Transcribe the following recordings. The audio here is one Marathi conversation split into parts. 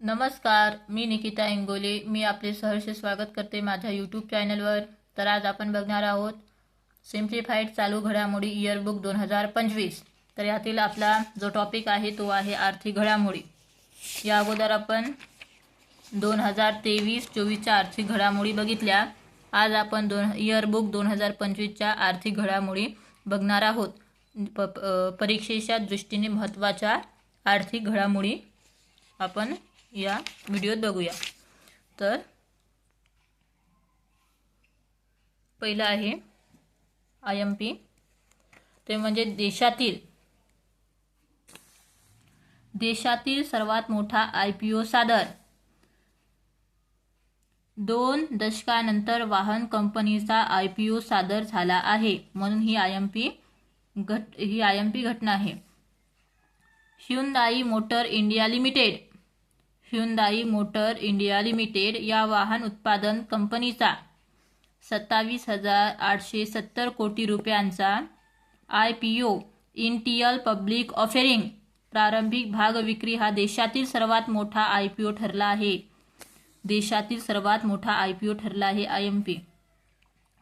नमस्कार मी निकिता इंगोले. मी आपले सहर्ष स्वागत करते माझ्या यूट्यूब चॅनलवर तर आज आपण बघणार आहोत सिम्प्लिफाईड चालू घडामोडी इयरबुक दोन हजार पंचवीस. तर यातील आपला जो टॉपिक आहे तो आहे आर्थिक घडामोडी. या अगोदर आपण दोन हजार तेवीस चोवीसच्या आर्थिक घडामोडी बघितल्या. आज आपण दोन इयरबुक दोन हजार पंचवीसच्या आर्थिक घडामोडी बघणार आहोत. प प- परीक्षेच्या दृष्टीने महत्त्वाच्या आर्थिक घडामोडी आपण या व्हिडिओत बघूया. तर पहिलं आहे आय एम पी. ते म्हणजे देशातील देशातील सर्वात मोठा आय पी ओ सादर. दोन दशकानंतर वाहन कंपनीचा आय पी ओ सादर झाला आहे. म्हणून ही आय एम पी घट ही आय एम पी घटना आहे. Hyundai motor India limited Hyundai motor India limited या वाहन उत्पादन कंपनीचा सत्तावीस हजार आठशे सत्तर कोटी रुपयांचा I P O initial public offering प्रारंभिक भाग विक्री हा देशातील सर्वात मोठा आय पी ओ ठरला आहे. देशातील सर्वात मोठा आय पी ओ ठरला आहे आय एम पी.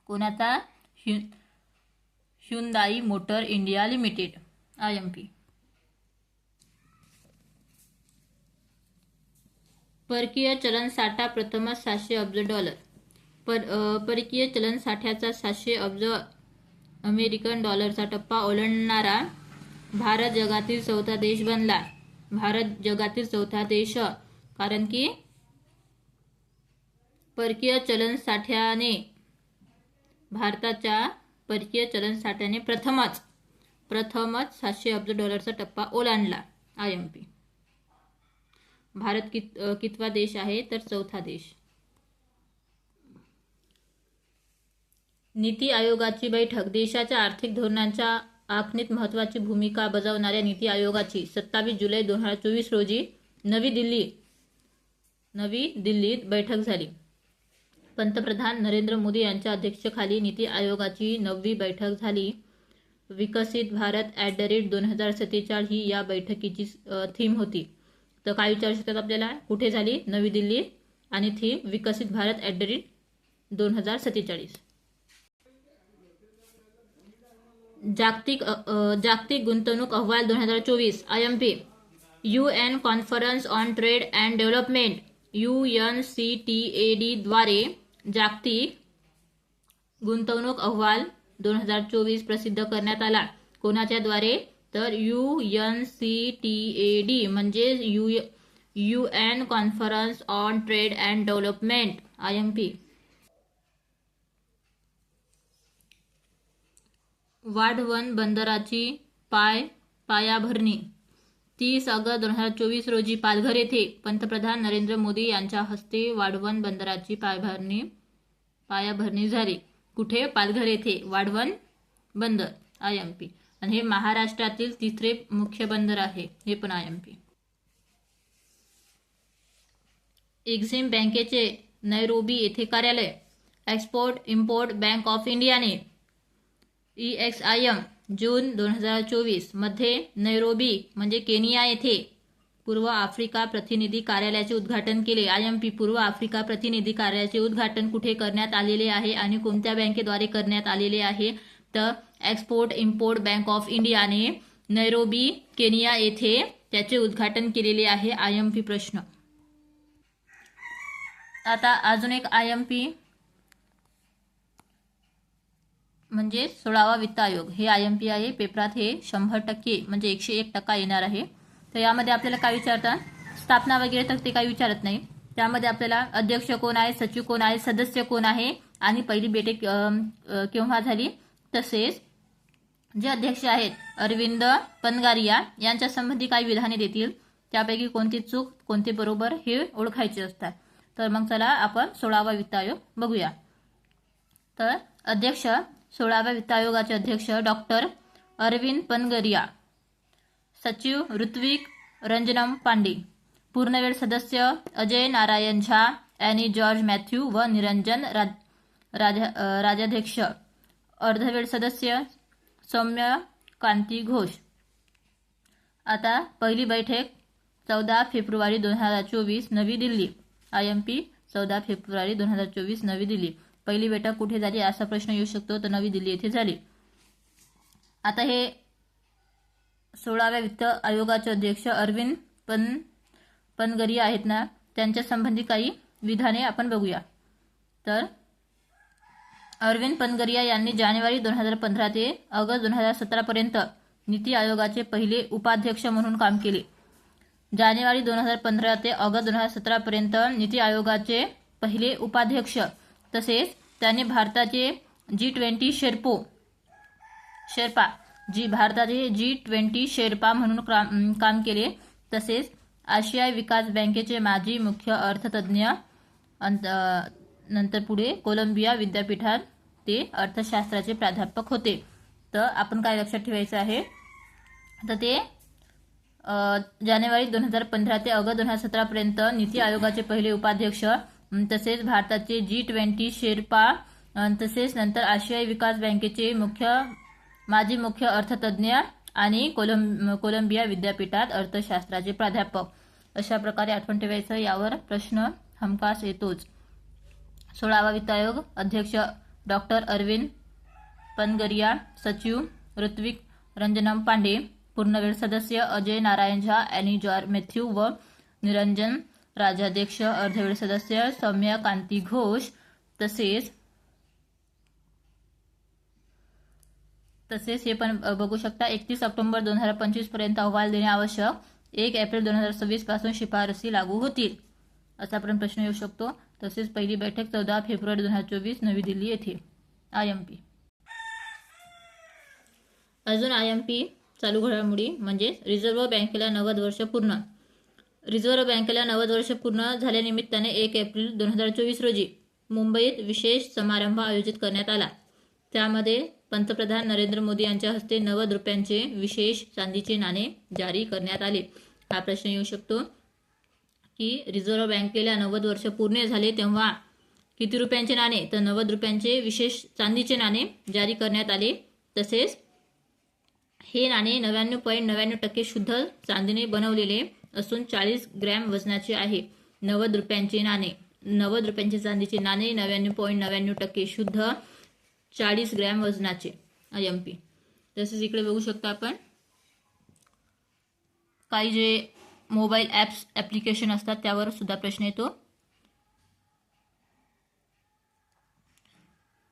कोणाचा? ह्यु Hyundai motor India limited I M P. परकीय चलन साठा प्रथमच सातशे अब्ज डॉलर. पर परकीय चलन साठ्याचा सातशे अब्ज अमेरिकन डॉलरचा टप्पा ओलांडणारा भारत जगातील चौथा देश बनला. भारत जगातील चौथा देश. कारण की परकीय चलन साठ्याने भारताच्या परकीय चलन साठ्याने प्रथमच प्रथमच सातशे अब्ज डॉलरचा टप्पा ओलांडला. I M P. भारत कित कितवा देश आहे तर चौथा देश. नीती आयोगाची बैठक देशाच्या आर्थिक धोरणांच्या आखणीत महत्त्वाची भूमिका बजावणाऱ्या नीती आयोगाची सत्तावीस जुलै दोन हजार चोवीस रोजी नवी दिल्ली नवी दिल्लीत बैठक झाली. पंतप्रधान नरेंद्र मोदी यांच्या अध्यक्षतेखाली नीती आयोगाची नववी बैठक झाली. विकसित भारत ॲट द रेट दोन हजार सत्तेचाळीस ही या बैठकीची थीम होती. तर काय विचारू शकतात आपल्याला? कुठे झाली नवी दिल्ली आणि थीम विकसित भारत ॲट द रेट दोन हजार सत्तेचाळीस. जागतिक जागतिक गुंतवणूक अहवाल दोन हजार चोवीस I M P U N conference on trade and development U N C T A D द्वारे जागतिक गुंतवणूक अहवाल दोन हजार चोवीस प्रसिद्ध करण्यात आला. कोणाच्या द्वारे? तर U N C T A D म्हणजे U U N conference on trade and development I M P वाढवण बंदराची पाय पायाभरणी. तीस ऑगस्ट दोन हजार चोवीस रोजी पालघर येथे पंतप्रधान नरेंद्र मोदी यांच्या हस्ते वाढवण बंदराची पायभरणी पायाभरणी झाली. कुठे? पालघर येथे. वाढवण बंदर आय एम पी आणि हे महाराष्ट्रातील तिसरे मुख्य बंदर आहे हे पण आय एम पी. एक्झिम बँकेचे नैरोबी येथे कार्यालय. एक्सपोर्ट इम्पोर्ट बँक ऑफ इंडियाने ई एक्स आय एम जून दोन हजार चोवीसमध्ये नैरोबी म्हणजे केनिया येथे पूर्व आफ्रिका प्रतिनिधी कार्यालयाचे उद्घाटन केले. आय एम पी पूर्व आफ्रिका प्रतिनिधी कार्यालयाचे उद्घाटन कुठे करण्यात आलेले आहे आणि कोणत्या बँकेद्वारे करण्यात आलेले आहे? तर एक्सपोर्ट इम्पोर्ट बँक ऑफ इंडियाने नैरोबी केनिया येथे त्याचे उद्घाटन केलेले आहे. आय एम पी प्रश्न. आता अजून एक आय एम पी म्हणजे सोळावा वित्त आयोग. हे आय एम पी आहे. पेपरात हे शंभर टक्के म्हणजे एकशे एक टक्का येणार आहे. तर यामध्ये आपल्याला काय विचारतात? स्थापना वगैरे तर ते काही विचारत नाही. त्यामध्ये आपल्याला अध्यक्ष कोण आहे? सचिव कोण आहे? सदस्य कोण आहे? आणि पहिली बेटे केव्हा झाली? तसेच जे अध्यक्ष आहेत अरविंद पनगारिया यांच्या संबंधी काही विधाने देतील. त्यापैकी कोणती चूक कोणती बरोबर हे ओळखायचे असतात. तर मग चला आपण सोळावा वित्त आयोग बघूया. तर अध्यक्ष सोळाव्या वित्त आयोगाचे अध्यक्ष डॉक्टर अरविंद पनगरिया सचिव ऋत्विक रंजनम पांडे पूर्णवेळ सदस्य Ajay Narayan Jha any George Matthew व निरंजन राज राजाध्यक्ष अर्धवेळ सदस्य सौम्य कांती घोष. आता पहिली बैठक चौदा फेब्रुवारी दोन हजार चोवीस नवी दिल्ली. आय एम पी चौदा फेब्रुवारी दोन हजार चोवीस नवी दिल्ली. पहिली बैठक कुठे झाली असा प्रश्न येऊ शकतो तर नवी दिल्ली येथे झाली. आता हे सोळाव्या वित्त आयोगाचे अध्यक्ष अरविंद पन पनगरी आहेत ना त्यांच्या संबंधी काही विधाने आपण बघूया. तर अरविंद पनगरिया यांनी जानेवारी दोन हजार पंधरा ते ऑगस्ट दोन हजार सतरापर्यंत नीती आयोगाचे पहिले उपाध्यक्ष म्हणून काम केले. जानेवारी दोन हजार पंधरा ते ऑगस्ट दोन हजार सतरापर्यंत नीती आयोगाचे पहिले उपाध्यक्ष तसेच त्याने भारताचे जी ट्वेंटी शेर्पो शेर्पा जी भारताचे जी ट्वेंटी शेर्पा म्हणून काम काम केले. तसेच आशियाई विकास बँकेचे माजी मुख्य अर्थतज्ज्ञ अंत नंतर पुढे कोलंबिया विद्यापीठात ते अर्थशास्त्राचे प्राध्यापक होते. तर आपण काय लक्षात ठेवायचं आहे? तर ते जानेवारी दोन हजार पंधरा ते ऑगस्ट दोन हजार सतरापर्यंत नीती आयोगाचे पहिले उपाध्यक्ष तसेच भारताचे जी ट्वेंटी शेर्पा तसेच नंतर आशियाई विकास बँकेचे मुख्य माजी मुख्य अर्थतज्ज्ञ आणि कोलंब कोलंबिया विद्यापीठात अर्थशास्त्राचे प्राध्यापक. अशा प्रकारे आठवण ठेवायचं यावर प्रश्न हमखास येतोच. सोळावा वित्त आयोग अध्यक्ष डॉक्टर अरविंद पनगरिया सचिव ऋत्विक रंजनम पांडे पूर्णवेळ सदस्य Ajay Narayan Jha Annie jaw Matthew व निरंजन राजाध्यक्ष अर्धवेळ सदस्य सौम्या कांती घोष तसेच तसेच हे पण बघू शकता एकतीस ऑक्टोबर दोन हजार पंचवीसपर्यंत अहवाल देणे आवश्यक. एक एप्रिल दोन हजार सव्वीसपासून शिफारसी लागू होतील असा पण प्रश्न येऊ शकतो. तसेच पहिली बैठक चौदा फेब्रुवारी दोन हजार चोवीस नवी दिल्ली येथे. I M P. अजून आय एम पी चालू घडामोडी म्हणजे रिझर्व्ह बँकेला नव्वद वर्ष पूर्ण. रिझर्व्ह बँकेला नव्वद वर्ष पूर्ण झाल्यानिमित्ताने एक एप्रिल दोन हजार चोवीस रोजी मुंबईत विशेष समारंभ आयोजित करण्यात आला. त्यामध्ये पंतप्रधान नरेंद्र मोदी यांच्या हस्ते नव्वद रुपयांचे विशेष चांदीचे नाणे जारी करण्यात आले. हा प्रश्न येऊ शकतो. की रिझर्व्ह बँकेला नव्वद वर्ष पूर्ण झाले तेव्हा किती रुपयांचे नाणे? तर नव्वद रुपयांचे विशेष चांदीचे नाणे जारी करण्यात आले. तसेच हे नाणे नव्याण्णव पॉईंट नव्याण्णव टक्के शुद्ध चांदीने बनवलेले असून चाळीस ग्रॅम वजनाचे आहे. नव्वद रुपयांचे नाणे नव्वद रुपयांचे चांदीचे नाणे नव्याण्णव पॉईंट नव्याण्णव टक्के शुद्ध चाळीस ग्रॅम वजनाचे. आय एम पी तसेच इकडे बघू शकतो आपण. काही जे मोबाईल ॲप्स ॲप्लिकेशन असतात त्यावर सुद्धा प्रश्न येतो.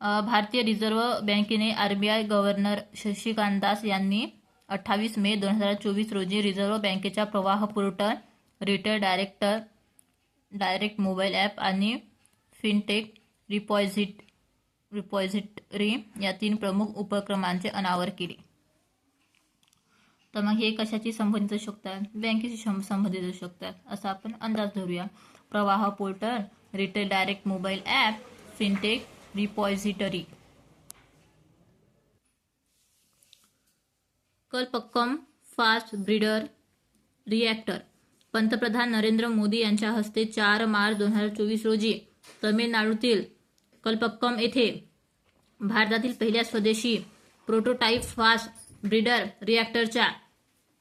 भारतीय रिझर्व्ह बँकेने R B I governor Shashikant Das यांनी अठ्ठावीस मे दोन हजार चोवीस रोजी रिझर्व्ह बँकेच्या Pravaah portal retail director direct mobile app आणि फिनटेक रिपॉझिट रिपॉझिटरी या तीन प्रमुख उपक्रमांचे अनावर केले. तर मग हे कशाची संबंधित असू शकतात? बँकेशी सं- संबंधित असू शकतात. असा आपण अंदाज धरूया. Pravaah portal retail direct mobile app fintech repository. Kalpakkam fast breeder reactor. पंतप्रधान नरेंद्र मोदी यांच्या हस्ते चार मार्च दोन हजार चोवीस रोजी तमिळनाडूतील कल्पक्कम येथे भारतातील पहिल्या स्वदेशी prototype fast breeder रिॲक्टरच्या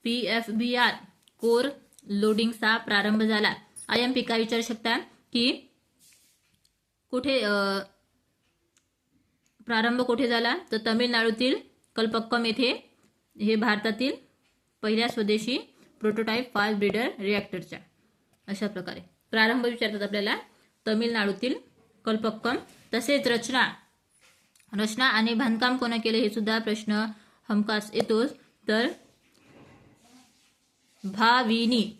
P F B R core लोडिंगचा प्रारंभ झाला. आय एम विचारू शकता की कुठे प्रारंभ कुठे झाला? तर तमिळनाडूतील कल्पक्कम येथे हे भारतातील पहिल्या स्वदेशी प्रोटोटाईप फास्ट ब्रीडर रिॲक्टरच्या अशा प्रकारे. प्रारंभ विचारतात आपल्याला तमिळनाडूतील कल्पक्कम. तसेच रचना रचना आणि बांधकाम कोणा केले हे सुद्धा प्रश्न हमखास येतोच. तर भाविनी।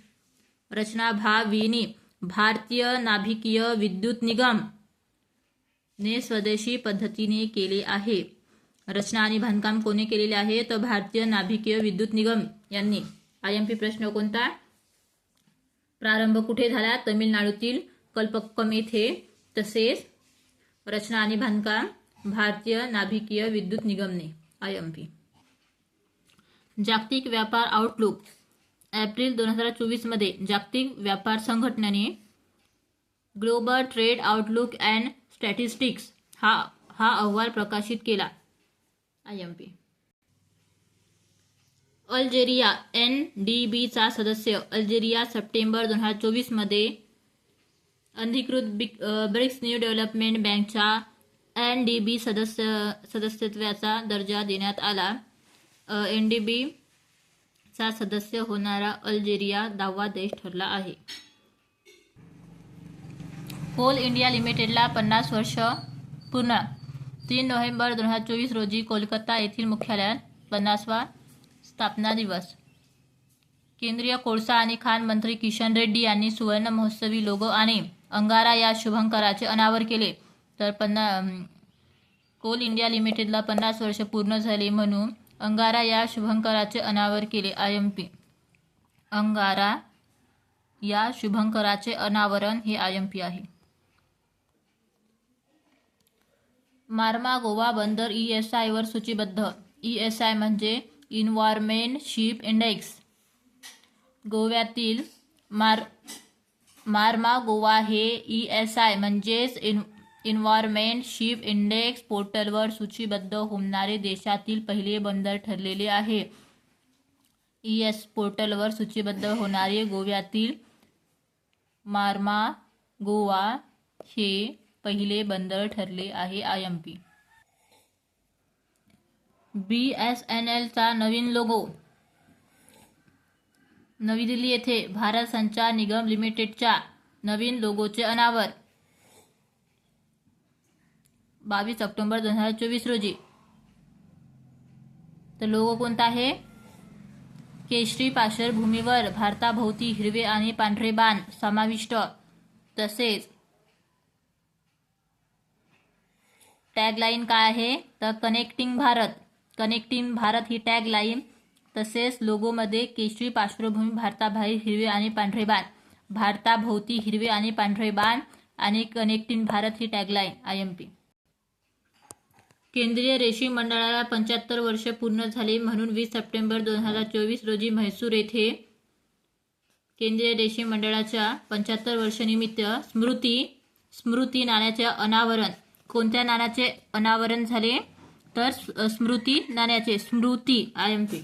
रचना भाविनी भारतीय नाभिकीय विद्युत निगम ने स्वदेशी पद्धतीने केले आहे. रचना आणि बांधकाम कोणी केलेले आहे? तर भारतीय नाभिकीय विद्युत निगम यांनी. आय एम पी प्रश्न कोणता? प्रारंभ कुठे झाला? तमिळनाडूतील कल्पक्कम येथे. तसेच रचना आणि बांधकाम भारतीय नाभिकीय विद्युत निगमने. I M P. जागतिक व्यापार आउटलुक एप्रिल दोन हजार चोवीसमध्ये जागतिक व्यापार संघटनेने global trade outlook and statistics हा हा अहवाल प्रकाशित केला. I M P. Algeria N D बीचा सदस्य. अल्जेरिया सप्टेंबर दोन हजार चोवीसमध्ये अधिकृत बिक ब्रिक्स न्यू डेव्हलपमेंट बँकच्या एन डी बी सदस्य सदस्यत्वाचा दर्जा देण्यात आला. एन डी बी चा सदस्य होणारा अल्जेरिया दहावा देश ठरला आहे. कोल इंडिया लिमिटेडला पन्नास वर्ष पूर्ण. तीन नोव्हेंबर दोन हजार चोवीस रोजी कोलकाता येथील मुख्यालयात पन्नासवा स्थापना दिवस. केंद्रीय कोळसा आणि खाण मंत्री किशन रेड्डी यांनी सुवर्ण महोत्सवी लोगो आणि अंगारा या शुभंकराचे अनावर केले. तर पन्ना कोल इंडिया लिमिटेडला पन्नास वर्ष पूर्ण झाले म्हणून अंगारा या शुभंकराचे अनावर केले आय एम पी अंगारा या शुभंकराचे अनावरण हे आय एम पी आहे. मार्मा गोवा बंदर ई एस आयवर सूचीबद्ध. ई एस आय म्हणजे इन्व्हायरमेंट शिप इंडेक्स. गोव्यातील मार मार्मा गोवा हे ई एस आय म्हणजेच इन इन्व्हायरमेंट शिप इंडेक्स पोर्टलवर सूचीबद्ध होणारे देशातील पहिले बंदर ठरलेले आहे. ई एस पोर्टलवर सूचीबद्ध होणारे गोव्यातील मार्मा गोवा हे पहिले बंदर ठरले आहे I M P B S N एलचा नवीन लोगो नवी दिल्ली येथे भारत संचार निगम लिमिटेडच्या नवीन लोगोचे अनावर. बावीस ऑक्टोबर दोन हजार चोवीस रोजी. तर लोगो कोणता आहे? केशरी पार्श्वभूमीवर भारताभोवती हिरवे आणि पांढरे बाण समाविष्ट. तसेच टॅगलाईन काय आहे? तर कनेक्टिंग भारत. कनेक्टिंग भारत ही टॅगलाईन तसेच लोगोमध्ये केशरी पार्श्वभूमी भारताबाहेर हिरवे आणि पांढरे बाण. भारताभोवती हिरवे आणि पांढरे बाण आणि कनेक्टिंग भारत ही टॅगलाईन आय एम पी केंद्रीय रेशीम मंडळाला पंच्याहत्तर वर्ष पूर्ण झाले म्हणून वीस सप्टेंबर दोन हजार चोवीस रोजी म्हैसूर येथे केंद्रीय रेशीम मंडळाच्या पंच्याहत्तर वर्षनिमित्त स्मृती स्मृती नाण्याचे अनावरण. कोणत्या नाण्याचे अनावरण झाले? तर स्मृती नाण्याचे स्मृती आय एम पी.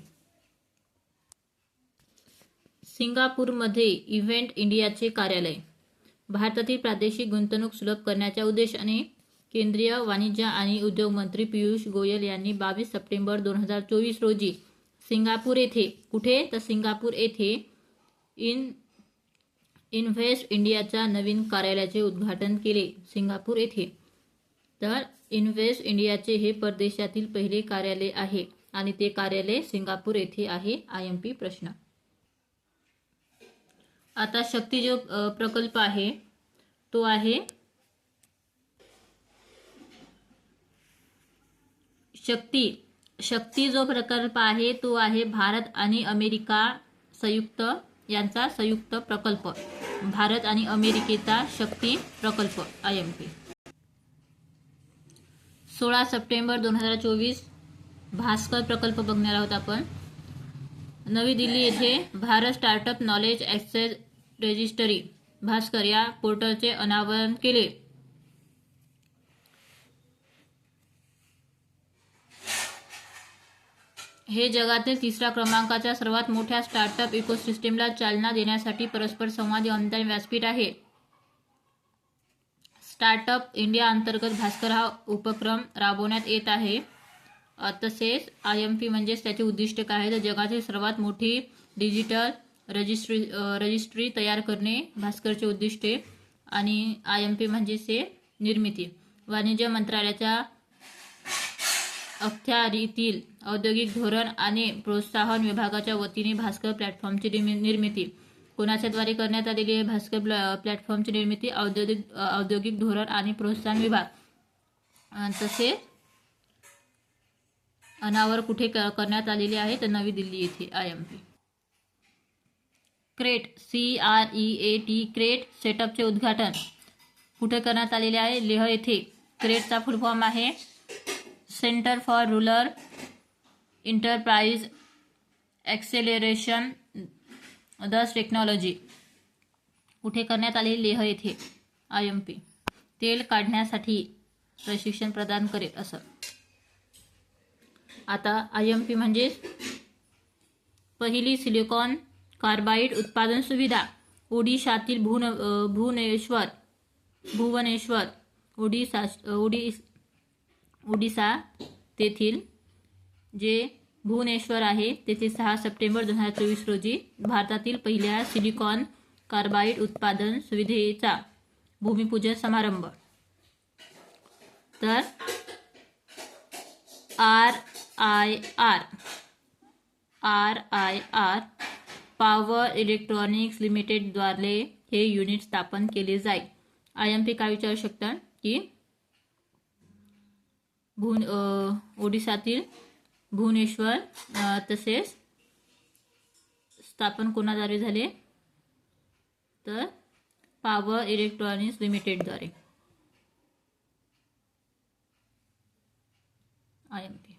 सिंगापूरमध्ये इव्हेंट इंडियाचे कार्यालय. भारतातील प्रादेशिक गुंतवणूक सुलभ करण्याच्या उद्देशाने केंद्रीय वाणिज्य आणि उद्योग मंत्री पियुष गोयल यांनी बावीस सप्टेंबर दोन हजार चोवीस रोजी सिंगापूर येथे कुठे? तर सिंगापूर येथे इन इन्व्हेस्ट इंडियाच्या नवीन कार्यालयाचे उद्घाटन केले सिंगापूर येथे. तर इन्व्हेस्ट इंडियाचे हे परदेशातील पहिले कार्यालय आहे आणि ते कार्यालय सिंगापूर येथे आहे आय एम पी प्रश्न. आता शक्ती जो प्रकल्प आहे. तो आहे शक्ती शक्ती जो प्रकल्प आहे तो आहे भारत आणि अमेरिका संयुक्त यांचा संयुक्त प्रकल्प. भारत आणि अमेरिकेचा शक्ती प्रकल्प आय एम पी सोळा सप्टेंबर दोन हजार चोवीस भास्कर प्रकल्प बघणार आहोत आपण. नवी दिल्ली येथे Bharat startup knowledge access registry Bhaskar या पोर्टलचे अनावरण केले. हे जगातील तिसऱ्या क्रमांकाच्या सर्वात मोठ्या स्टार्टअप इकोसिस्टीमला चालना देण्यासाठी परस्पर संवादी अनुदान व्यासपीठ आहे. स्टार्टअप इंडिया अंतर्गत भास्कर हा उपक्रम राबवण्यात येत आहे. तसेच आय एम पी म्हणजेच त्याचे उद्दिष्ट काय आहे तर जगातील सर्वात मोठी डिजिटल रजिस्ट्री रजिस्ट्री तयार करणे भास्करचे उद्दिष्टे आणि आय एम पी म्हणजेच हे निर्मिती. वाणिज्य मंत्रालयाच्या अखत्यारीतील औद्योगिक धोरण आणि प्रोत्साहन विभागाच्या वतीने भास्कर प्लॅटफॉर्मची निर्मि- निर्मिती. कोणाच्याद्वारे करण्यात आलेली आहे? भास्कर प्लॅटफॉर्मची निर्मिती औद्योगिक औद्योगिक धोरण आणि प्रोत्साहन विभाग. तसे अनावर कुठे क- करण्यात आलेली आहे? तर नवी दिल्ली येथे I M P. Create C R E A T create सेटअपचे उद्घाटन. कुठे करण्यात आलेले आहे? लेह येथे. क्रेटचा फुल फॉर्म आहे. Centre for rural enterprise acceleration thus technology कुठे करण्यात आले लेह येथे? आय एम पी तेल काढण्यासाठी प्रशिक्षण प्रदान करेल असं. आता आय एम पी म्हणजेच पहिली सिलिकॉन कार्बाईड उत्पादन सुविधा. ओडिशातील भुवन भुवनेश्वर भुवनेश्वर ओडिसा ओडी ओडिसा तेथील जे भुवनेश्वर आहे तेथे सहा सप्टेंबर दोन हजार चोवीस रोजी भारतातील पहिल्या सिलिकॉन कार्बाईड उत्पादन सुविधेचा भूमिपूजन समारंभ. तर R I R R I R power electronics लिमिटेडद्वारे हे युनिट स्थापन केले जाईल आय एम पी काय विचारू शकता की भुवन ओडिसातील भुवनेश्वर तसेच स्थापन कोणाद्वारे झाले? तर पॉवर इलेक्ट्रॉनिक्स लिमिटेडद्वारे. I M P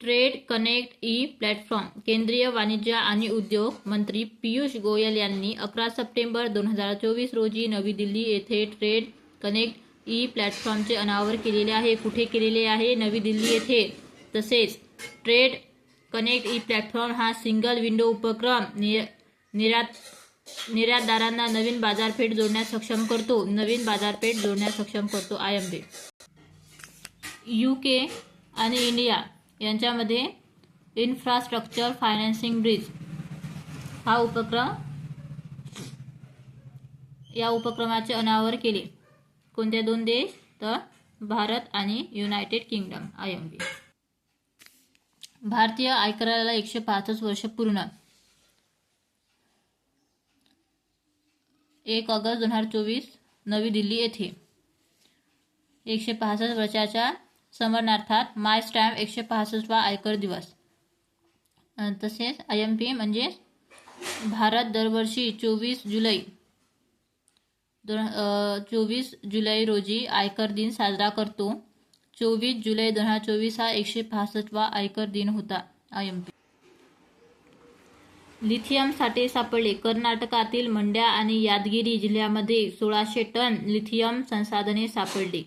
trade connect E platform केंद्रीय वाणिज्य आणि उद्योग मंत्री पियुष गोयल यांनी अकरा सप्टेंबर दोन हजार चोवीस रोजी नवी दिल्ली येथे ट्रेड कनेक्ट ई प्लॅटफॉर्मचे अनावर केलेले आहे कुठे केलेले आहे नवी दिल्ली येथे. तसेच ट्रेड कनेक्ट ई प्लॅटफॉर्म हा सिंगल विंडो उपक्रम निर निर्यात निर्यातदारांना नवीन बाजारपेठ जोडण्यास सक्षम करतो. नवीन बाजारपेठ जोडण्यास सक्षम करतो. I M B. U K आणि इंडिया यांच्यामध्ये इन्फ्रास्ट्रक्चर फायनान्सिंग ब्रिज हा उपक्रम या उपक्रमाचे अनावर केले. कोणत्या दोन देश? तर भारत आणि United Kingdom I M B भारतीय आयकराला एकशे पासष्ट वर्ष पूर्ण. एक ऑगस्ट दोन हजार चोवीस नवी दिल्ली येथे. एकशे पासष्ट वर्षाच्या स्मरणार्थात माय स्टॅम्प एकशे पासष्टवा आयकर दिवस. तसेच आय एम पी म्हणजे भारत दरवर्षी चोवीस जुलै दोन चोवीस जुलै रोजी आयकर दिन साजरा करतो. चोवीस जुलै दोन हजार चोवीस हा एकशे पासष्टवा आयकर दिन होता आय एम पी. लिथियमसाठी सापडले. कर्नाटकातील मंड्या आणि यादगिरी जिल्ह्यामध्ये सोळाशे टन लिथियम संसाधने सापडली.